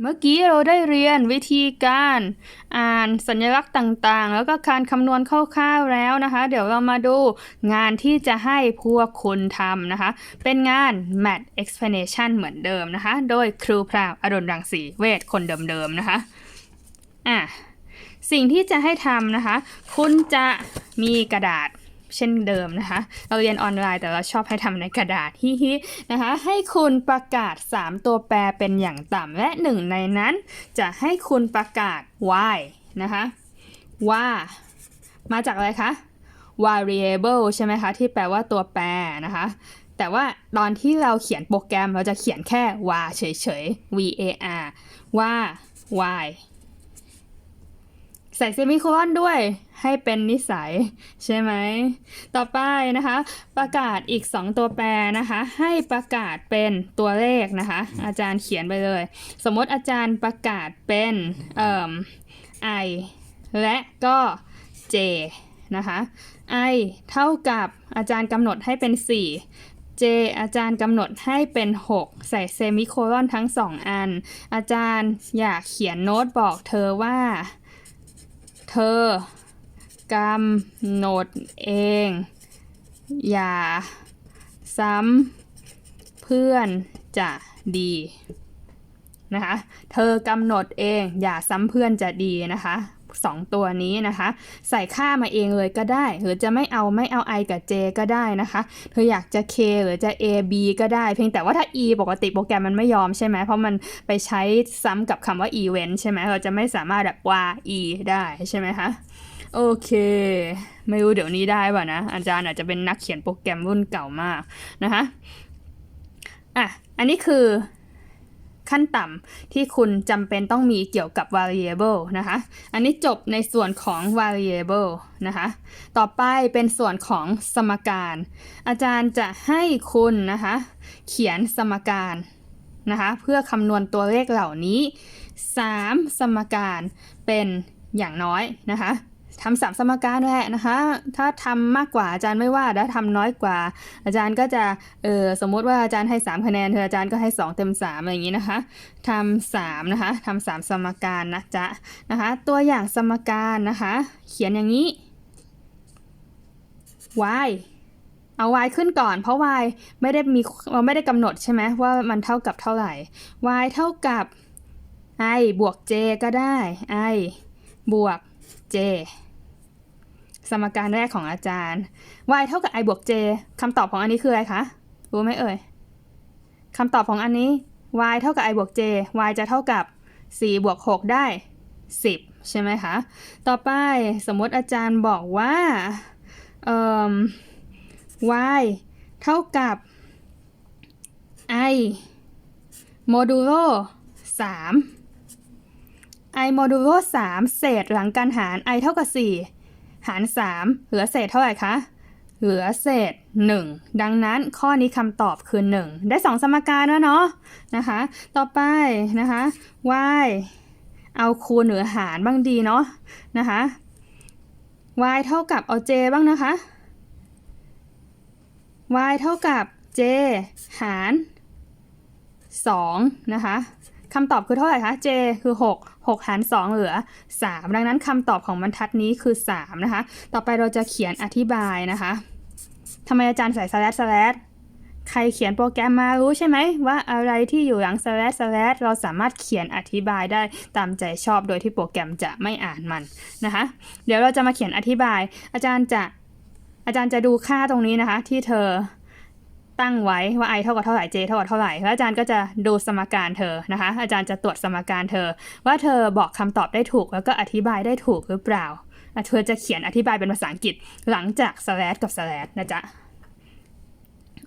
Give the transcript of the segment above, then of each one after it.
เมื่อกี้เราได้เรียนวิธีการอ่านสัญลักษณ์ต่างๆ แล้วก็การคำนวณคร่าวๆแล้วนะคะ เดี๋ยวเรามาดูงานที่จะให้พวกคุณทำนะคะ เป็นงาน Math Explanation เหมือนเดิมนะคะ โดยครูพราวอรุณรังสีเวทคนเดิมๆนะคะอะสิ่งที่จะให้ทำนะคะ คุณจะมีกระดาษ เช่นเดิมนะคะ เราเรียนออนไลน์แต่เราชอบให้ทำในกระดาษฮิฮินะคะ ให้คุณประกาศ 3 ตัวแปรเป็นอย่างต่ำและหนึ่งในนั้น จะให้คุณประกาศ y นะคะ ว่า มาจากอะไรคะ variable ใช่ไหมคะ ที่แปลว่าตัวแปรนะคะแต่ว่าตอนที่เราเขียนโปรแกรมเราจะเขียนแค่ var เฉยๆ var ว่า y ใส่เซมิโคลอนด้วยให้เป็นนิสัย ใช่ไหม ต่อไปนะคะ ประกาศอีก 2 ตัวแปรนะคะ ให้ประกาศเป็นตัวเลขนะคะ อาจารย์เขียนไปเลย สมมติอาจารย์ประกาศเป็นเอ่อ i และก็ j นะคะ i เท่ากับอาจารย์กำหนดให้เป็น 4 j อาจารย์กำหนดให้เป็น 6 ใส่เซมิโคลอนทั้ง 2 อัน อาจารย์อยากเขียนโน้ตบอกเธอว่า เธอกำหนดเอง อย่าซ้ำเพื่อนจะดีนะคะ เธอกำหนดเอง อย่าซ้ำเพื่อนจะดีนะคะ สองตัวนี้นะคะ ใส่ค่ามาเองเลยก็ได้ หรือจะไม่เอาไม่เอา i กับ j ก็ได้นะคะ เธออยากจะ k หรือจะ a b ก็ได้ เพียงแต่ว่าถ้า e ปกติโปรแกรมมันไม่ยอมใช่ไหมเพราะมันไปใช้ซ้ำกับคำว่า event ใช่ไหมเราจะไม่สามารถแบบว่า e ได้ใช่ไหมคะโอเค ไม่รู้เดี๋ยวนี้ได้ป่ะนะ อาจารย์อาจจะเป็นนักเขียนโปรแกรมรุ่นเก่ามากนะคะอะ อันนี้คือ ขั้นต่ำที่คุณจำเป็นต้องมีเกี่ยวกับ variable นะคะ อันนี้จบในส่วนของ variable นะคะ ต่อไปเป็นส่วนของสมการ อาจารย์จะให้คุณนะคะ เขียนสมการนะคะเพื่อคำนวณตัวเลขเหล่านี้ 3 สมการเป็นอย่างน้อยนะคะ ทำสามสมการแหละนะคะ ถ้าทำมากกว่าอาจารย์ไม่ว่าแล้วทำน้อยกว่า อาจารย์ก็จะเออสมมุติว่าอาจารย์ให้ 3 คะแนนเธออาจารย์ก็ให้ 2 เต็ม 3 อะไรอย่างนี้นะคะทำสามนะคะทำสามสมการนะจ๊ะนะคะ ตัวอย่างสมการนะคะ เขียนอย่างนี้ y เอา y ขึ้นก่อน เพราะ y ไม่ได้มีเราไม่ได้กำหนดใช่ไหมว่ามันเท่ากับเท่าไหร่ y เท่ากับ i บวก j ก็ได้ i บวก j สมการแรกของอาจารย์ y เท่ากับ i บวก j คำตอบของอันนี้คืออะไรคะ รู้ไหมเอ่ยคำตอบของอันนี้ y เท่ากับ i บวก j y จะเท่ากับ 4 บวก 6 ได้ 10 ใช่ไหมคะ ต่อไปสมมติอาจารย์บอกว่าเอ่อ y เท่ากับ i โมดูโล3 i โมดูโล3เศษหลังการหาร i เท่ากับ 4 หาร 3 เหลือเศษเท่าไหร่คะ เหลือเศษ 1 ดังนั้นข้อนี้คำตอบคือ 1 ได้ 2 สมการแล้วเนาะนะคะ ต่อไปนะคะ y เอาคูณหรือหารบ้างดีเนาะนะคะ y เท่ากับเอา j บ้างนะคะ y เท่ากับ j หาร 2 นะคะ คำตอบคือเท่าไหร่คะ j คือ 6 6 หาร 2 เหลือ 3 ดังนั้นคำตอบของบรรทัดนี้คือ 3 นะคะ ต่อไปเราจะเขียนอธิบายนะคะทำไมอาจารย์ใส่ slash slash ใครเขียนโปรแกรมมารู้ใช่ไหมว่าอะไรที่อยู่หลัง slash slash เราสามารถเขียนอธิบายได้ตามใจชอบโดยที่โปรแกรมจะไม่อ่านมันนะคะ เดี๋ยวเราจะมาเขียนอธิบาย อาจารย์จะอาจารย์จะดูค่าตรงนี้นะคะ ที่เธอ ตั้งไว้ว่า i เท่ากับเท่าไหร่ j เท่ากับเท่าไหร่แล้วอาจารย์ก็จะดูสมการเธอนะคะ อาจารย์จะตรวจสมการเธอ ว่าเธอบอกคำตอบได้ถูกแล้วก็อธิบายได้ถูกหรือเปล่าเธอจะเขียนอธิบายเป็นภาษาอังกฤษหลังจาก slash กับ slash นะจ๊ะ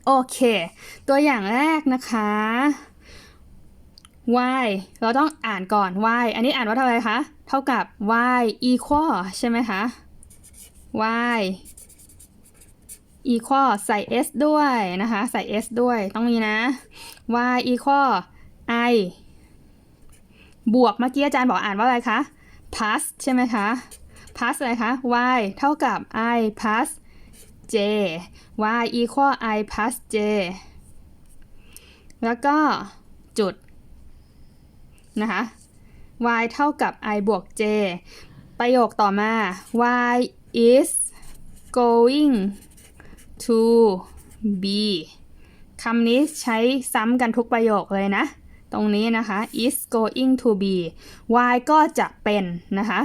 โอเค ตัวอย่างแรกนะคะ y เราต้องอ่านก่อน y อันนี้อ่านว่าเท่าไหร่คะ เท่ากับ y equal ใช่ไหมคะ y equal ใส่ s ด้วยนะคะ ใส่ s ด้วยต้องมีนะ y equal i บวกเมื่อกี้อาจารย์บอกอ่านว่าอะไรคะ plus ใช่ไหมคะ plus อะไรคะ y เท่ากับ i plus j y equal i plus j แล้วก็จุดนะคะ y เท่ากับ i บวก j ประโยคต่อมา y is going to be คำนี้ใช้ซ้ำกันทุกประโยคเลยนะ ตรงนี้นะคะ is going to be y ก็จะเป็นนะคะ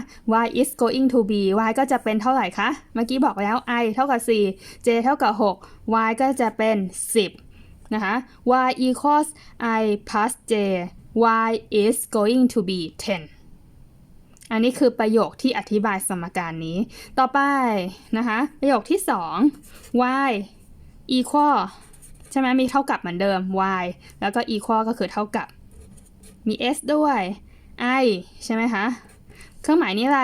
y is going to be y ก็จะเป็นเท่าไหร่คะ เมื่อกี้บอกแล้ว i เท่ากับ 4 j เท่ากับ 6 y ก็จะเป็น 10 นะคะ y equals i plus j y is going to be 10 อันนี้คือประโยคที่อธิบายสมการนี้ ต่อไปนะคะประโยคที่ 2 y equal ใช่ไหมมีเท่ากับเหมือนเดิม y แล้วก็ equal ก็คือเท่ากับ มี s ด้วย i ใช่ไหมคะ เครื่องหมายนี้อะไร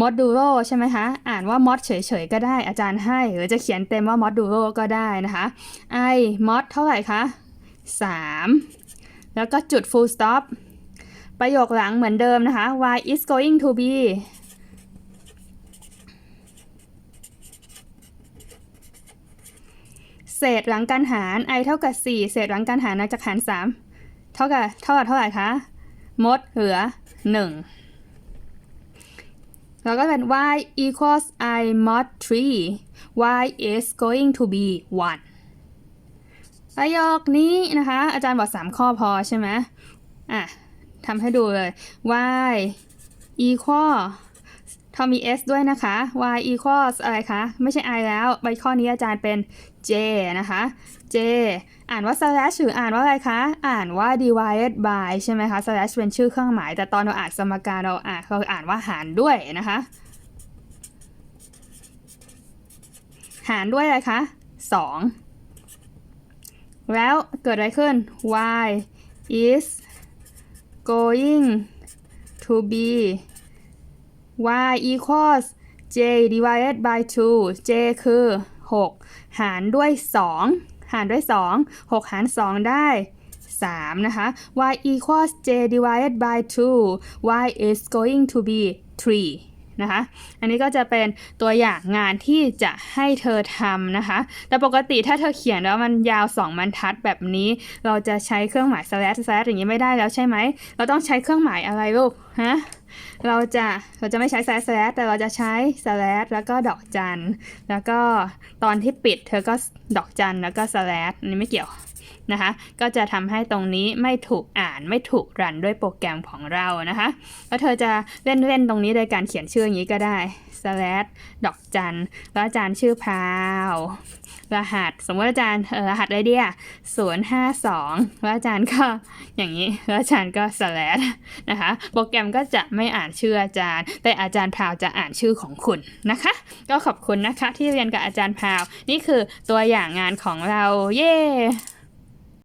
modulo ใช่ไหมคะ อ่านว่า mod เฉยๆ ก็ได้อาจารย์ให้ หรือจะเขียนเต็มว่า modulo ก็ได้นะคะ i mod เท่าไหร่คะ 3 แล้วก็จุด full stop ประโยคหลังเหมือนเดิมนะคะ y is going to be เศษหลังการหาร i เท่ากับ 4 เศษหลังการหารนอกจากหาร 3 เท่ากับเท่ากับเท่าไหร่คะมดเหลือ 1 แล้วก็เป็น y equals i mod 3 y is going to be 1 ประโยคนี้นะคะ อาจารย์บอก 3 ข้อพอใช่ไหมอะ ทำให้ดูเลย y equal ทอมี s ด้วยนะคะ y equals อะไรคะ ไม่ใช่ i แล้วใบข้อนี้อาจารย์เป็น j นะคะ j อ่านว่า slash หรืออ่านว่าอะไรคะ อ่านว่า divided by ใช่ไหมคะ slash เป็นชื่อเครื่องหมาย แต่ตอนเราอ่านสมการเราอ่านเราอ่านว่าหารด้วยนะคะ หารด้วยอะไรคะ 2 แล้วเกิดอะไรขึ้น y is going to be y equals j divided by 2 j คือ 6 หารด้วย 2 หารด้วย 2 6 หาร 2 ได้ 3 นะคะ y equals j divided by 2 y is going to be 3 นะคะ อันนี้ก็จะเป็นตัวอย่างงานที่จะให้เธอทำนะคะ แต่ปกติถ้าเธอเขียนแล้วมันยาว 2บรรทัดแบบนี้ เราจะใช้เครื่องหมาย slash slash อย่างนี้ไม่ได้แล้วใช่ไหม เราต้องใช้เครื่องหมายอะไรลูกฮะ เราจะเราจะไม่ใช้ slash slash แต่เราจะใช้ slash แล้วก็ดอกจัน แล้วก็ตอนที่ปิดเธอก็ดอกจันแล้วก็ slash อันนี้ไม่เกี่ยว นะคะ ก็จะทำให้ตรงนี้ไม่ถูกอ่านไม่ถูกรันด้วยโปรแกรมของเรานะคะแล้วเธอจะเล่นเล่นๆตรงนี้โดยการเขียนชื่ออย่างนี้ก็ได้ slash ดอกจัน แล้วอาจารย์ชื่อพาวรหัส สมมติอาจารย์รหัสอะไรเดียศูนย์ห้าสองแล้วอาจารย์ก็อย่างนี้แล้วอาจารย์ก็ slash นะคะ โปรแกรมก็จะไม่อ่านชื่ออาจารย์ แต่อาจารย์พาวจะอ่านชื่อของคุณนะคะ ก็ขอบคุณนะคะที่เรียนกับอาจารย์พาว นี่คือตัวอย่างงานของเรา เย้